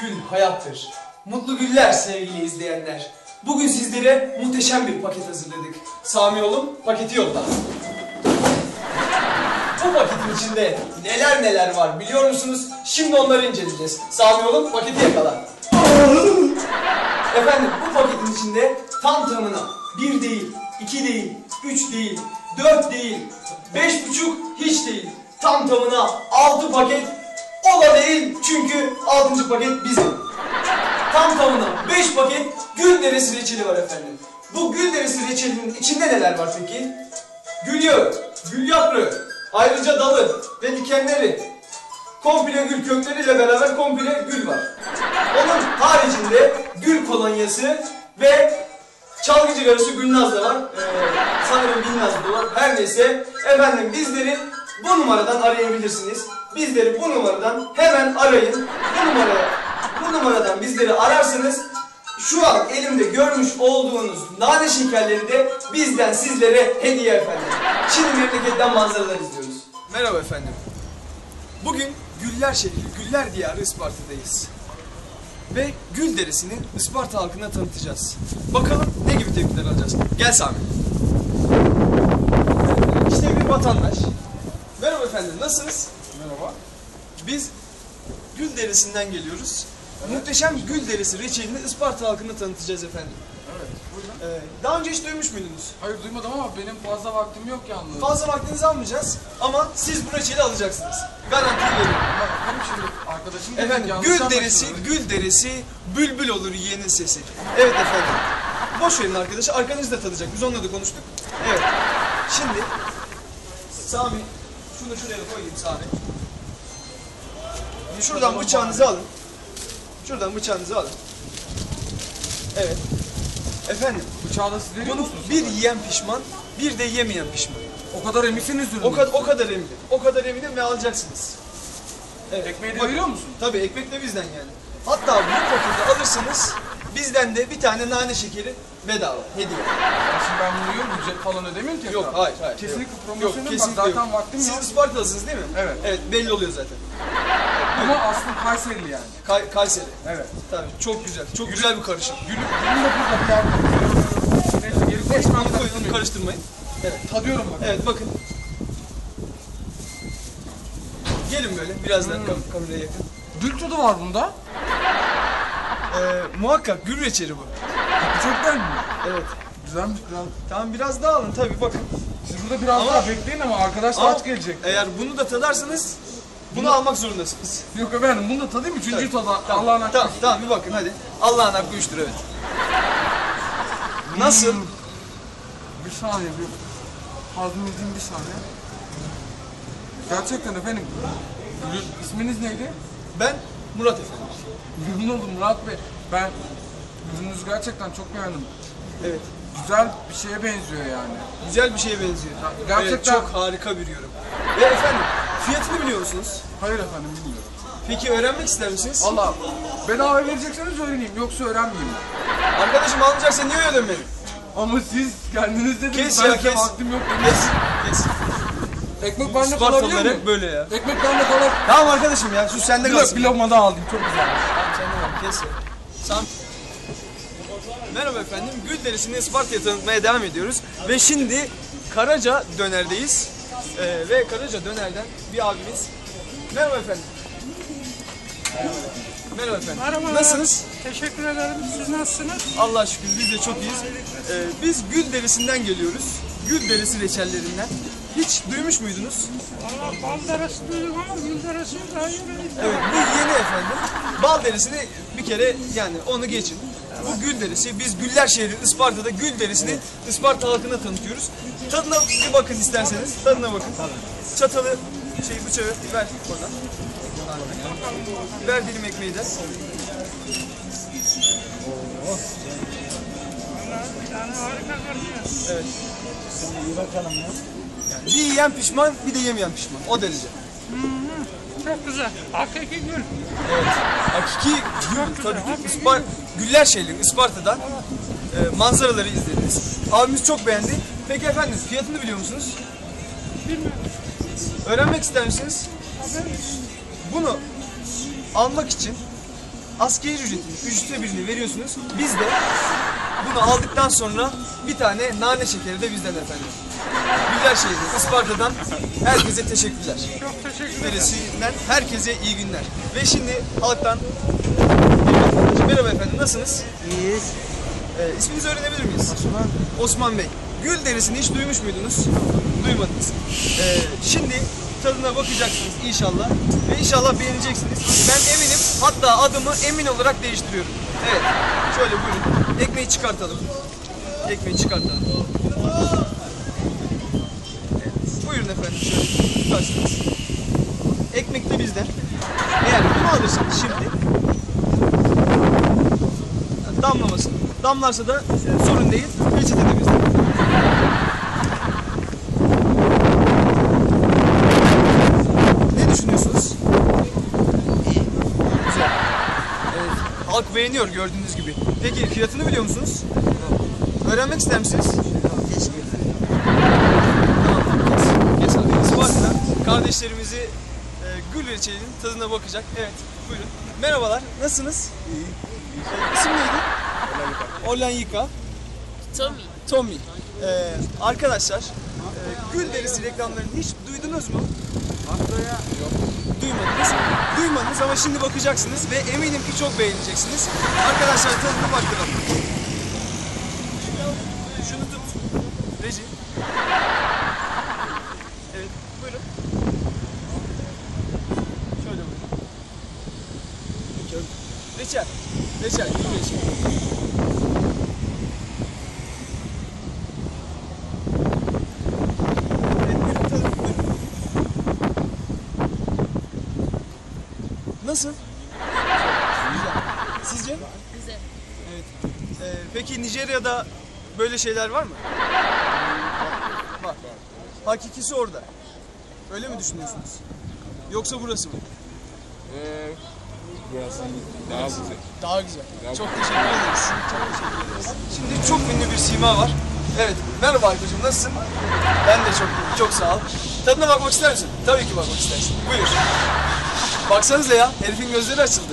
Gül hayattır. Mutlu güller sevgili izleyenler. Bugün sizlere muhteşem bir paket hazırladık. Sami oğlum paketi yolla. Bu paketin içinde neler neler var biliyor musunuz? Şimdi onları inceleyeceğiz. Sami oğlum paketi yakala. Efendim bu paketin içinde tam tamına bir değil, iki değil, üç değil, dört değil, beş buçuk hiç değil. Tam tamına altı paket o da değil çünkü altıncı paket bizim. Tam tamına beş paket gül derisi reçeli var efendim. Bu gül derisi reçelinin içinde neler var peki? Gül yağı, gül yaprağı, ayrıca dalı ve dikenleri, komple gül kökleriyle beraber komple gül var. Onun haricinde gül kolonyası ve çalgı cigarası Gülnaz da var. Ee, sanırım Gülnaz da var. Her neyse efendim bizleri bu numaradan arayabilirsiniz. Bizleri bu numaradan hemen arayın. Bu numaraya bu numaradan bizleri ararsanız şu an elimde görmüş olduğunuz nane şekerleri de bizden sizlere hediye efendim. Şimdi memleketten manzaralar izliyoruz. Merhaba efendim. Bugün Güller şehri, Güller diyarı Isparta'dayız. Ve gül derisini Isparta halkına tanıtacağız. Bakalım ne gibi tepkiler alacağız. Gel Sami. İşte bir vatandaş. Merhaba efendim, nasılsınız? Merhaba. Biz gül derisinden geliyoruz. Muhteşem gül derisi reçelini Isparta halkına tanıtacağız efendim. Evet, buyurun. Ee, daha önce hiç duymuş muydunuz? Hayır duymadım ama benim fazla vaktim yok yalnız. Fazla vaktinizi almayacağız ama siz bu reçeli alacaksınız. Garanti veriyorum. Efendim şimdi arkadaşım dedi, Efendim gül derisi, gül derisi bülbül olur yeğenin sesi. Evet efendim. Boş verin arkadaşı, arkanızı da tadacak. Biz onunla da konuştuk. Evet. Şimdi Sami, şunu şuraya koyayım Sami. Şuradan bıçağınızı alın. Şuradan bıçağınızı alın. Evet. Efendim, Bıçağı da siz veriyor bunu musunuz? bir yiyen pişman, bir de yemeyen pişman. O kadar eminsiniz ürünü. O kadar, o kadar eminim. O kadar eminim ve alacaksınız. Evet. Ekmeği de Bakın. veriyor musun? Tabii ekmek de bizden yani. Hatta bu paketi alırsanız bizden de bir tane nane şekeri bedava hediye. Ya Şimdi ben bunu yiyorum, ücret falan ödemeyeyim ki. Yok efendim. hayır hayır. Kesinlikle yok. promosyon yok, yok. Bak zaten yok. vaktim Siz yok. Ispartalısınız değil mi? Evet. Evet belli oluyor zaten. Ama aslında Kayserili yani. Kay- Kayseri. Evet. Tabii çok güzel. Çok güzel bir karışım. Gülü, gülü de burada bir yerde. Neyse geri koy. Ekmeğini koyun karıştırmayın. Tadıyorum bak. Evet bakın. Gelin böyle birazdan Hmm. kam- kameraya yakın. Gül tadı var bunda. Ee, muhakkak gül reçeli bu. Gerçekten mi? Evet. Güzelmiş kral. Tamam biraz daha alın tabii bakın. Siz burada biraz Ama- daha bekleyin ama arkadaş Ama saat gelecek. Eğer bunu da tadarsanız bunu almak zorundasınız. Yok efendim bunu da tadayım. Üçüncüyü tadı. Tamam, Allah'ın hakkı. Tamam, tamam bir bakın hadi. Allah'ın hakkı üçtür evet. Nasıl? Bir saniye bir hazmedeyim bir saniye. Gerçekten efendim. Gülün isminiz neydi? Ben Murat efendim. Memnun oldum Murat Bey. Ben ürününüzü gerçekten çok beğendim. Evet. Güzel bir şeye benziyor yani. Güzel bir şeye benziyor. gerçekten- Evet, çok harika bir yorum. Ve efendim fiyatını biliyor musunuz? Hayır efendim bilmiyorum. Peki öğrenmek ister misiniz? Allah bedava verecekseniz öğreneyim yoksa öğrenmeyeyim. Arkadaşım almayacaksa niye öyle demedin? Ama siz kendiniz dediniz Kes ben ya kes. vaktim yok Kes. dediniz. Kes. Ekmek bende Spartalılar kalabilir hep böyle ya. Ekmek bende kalır. Tamam arkadaşım ya sus sende kalsın. bir lokma daha aldım çok güzel. Tamam sen de ver, kes ya. Sam. Merhaba efendim. Gül derisini Isparta'ya tanıtmaya devam ediyoruz. Ve şimdi Karaca Döner'deyiz. Ee, ve Karaca Döner'den bir abimiz. Merhaba efendim. Merhaba efendim. Merhaba. Nasılsınız? Teşekkür ederim. Siz nasılsınız? Allah şükür biz de çok iyiyiz. Ee, biz Gül derisinden geliyoruz. Gül derisi reçellerinden. Hiç duymuş muydunuz? Valla bal deresi duydum ama gül deresi daha yeni. Evet bu yeni efendim. Bal derisini bir kere yani onu geçin. Bu gül derisi. Biz Güller şehri Isparta'da gül derisini Isparta halkına tanıtıyoruz. Tadına bir bakın isterseniz. Tadına bakın. Çatalı şey bıçağı ver oradan. Ver dilim ekmeği de. Yani harika görünüyor. Evet. Yani bir yiyen pişman, bir de yemeyen pişman. O derece. Çok güzel. Hakiki gül. Evet. Hakiki gül tabii ki Ispar Güller şehri Isparta'dan e, manzaraları izlediniz. Abimiz çok beğendi. Peki efendim fiyatını biliyor musunuz? Bilmiyorum. Öğrenmek ister misiniz? Bunu almak için askeri ücretin üçte birini veriyorsunuz. Biz de bunu aldıktan sonra bir tane nane şekeri de bizden efendim. Güzel şehir Isparta'dan herkese teşekkürler. Çok teşekkür ederim. Veresinden herkese iyi günler. Ve şimdi halktan Merhaba efendim nasılsınız? İyiyiz. Ee, isminizi öğrenebilir miyiz? Osman. Osman Bey. Gül derisini hiç duymuş muydunuz? Duymadınız. Ee, şimdi tadına bakacaksınız inşallah. Ve inşallah beğeneceksiniz. Ben eminim. Hatta adımı emin olarak değiştiriyorum. Evet. Şöyle buyurun. Ekmeği çıkartalım. Ekmeği çıkartalım. Evet. Buyurun efendim şöyle tutarsınız. Ekmek de bizden. Eğer bunu alırsanız şimdi damlamasın. Damlarsa da sorun değil. Peçete de bizde. Ne düşünüyorsunuz? İyi. Güzel. Evet, halk beğeniyor gördüğünüz gibi. Peki fiyatını biliyor musunuz? Öğrenmek ister misiniz? Keşke. Tamam, kes. Kes. Isparta'dan kardeşlerimizi e, gül reçelinin tadına bakacak. Evet, buyurun. Merhabalar, nasılsınız? İyi. İsim neydi? Olan Yıka. Tommy. Tommy. Ee, arkadaşlar, e, gül derisi reklamlarını hiç duydunuz mu? Haftaya yok. Duymadınız. Duymadınız ama şimdi bakacaksınız ve eminim ki çok beğeneceksiniz. Arkadaşlar tadına bakalım. Şunu tut. Reji. Evet, buyurun. Şöyle buyurun. Reçel. Tadın, buyurun. Nasıl? Güzel. Sizce? Güzel. Evet. Ee, peki Nijerya'da böyle şeyler var mı? Var. Hakikisi orada. Öyle mi düşünüyorsunuz? Yoksa burası mı? Ee, burası daha güzel. Daha güzel. Çok teşekkür ederiz. Çok teşekkür ederiz. Şimdi çok ünlü bir sima var. Evet. Merhaba Aykut'cum nasılsın? Ben de çok iyiyim. Çok sağ ol. Tadına bakmak ister misin? Tabii ki bakmak istersin. Buyur. Baksanıza ya. Herifin gözleri açıldı.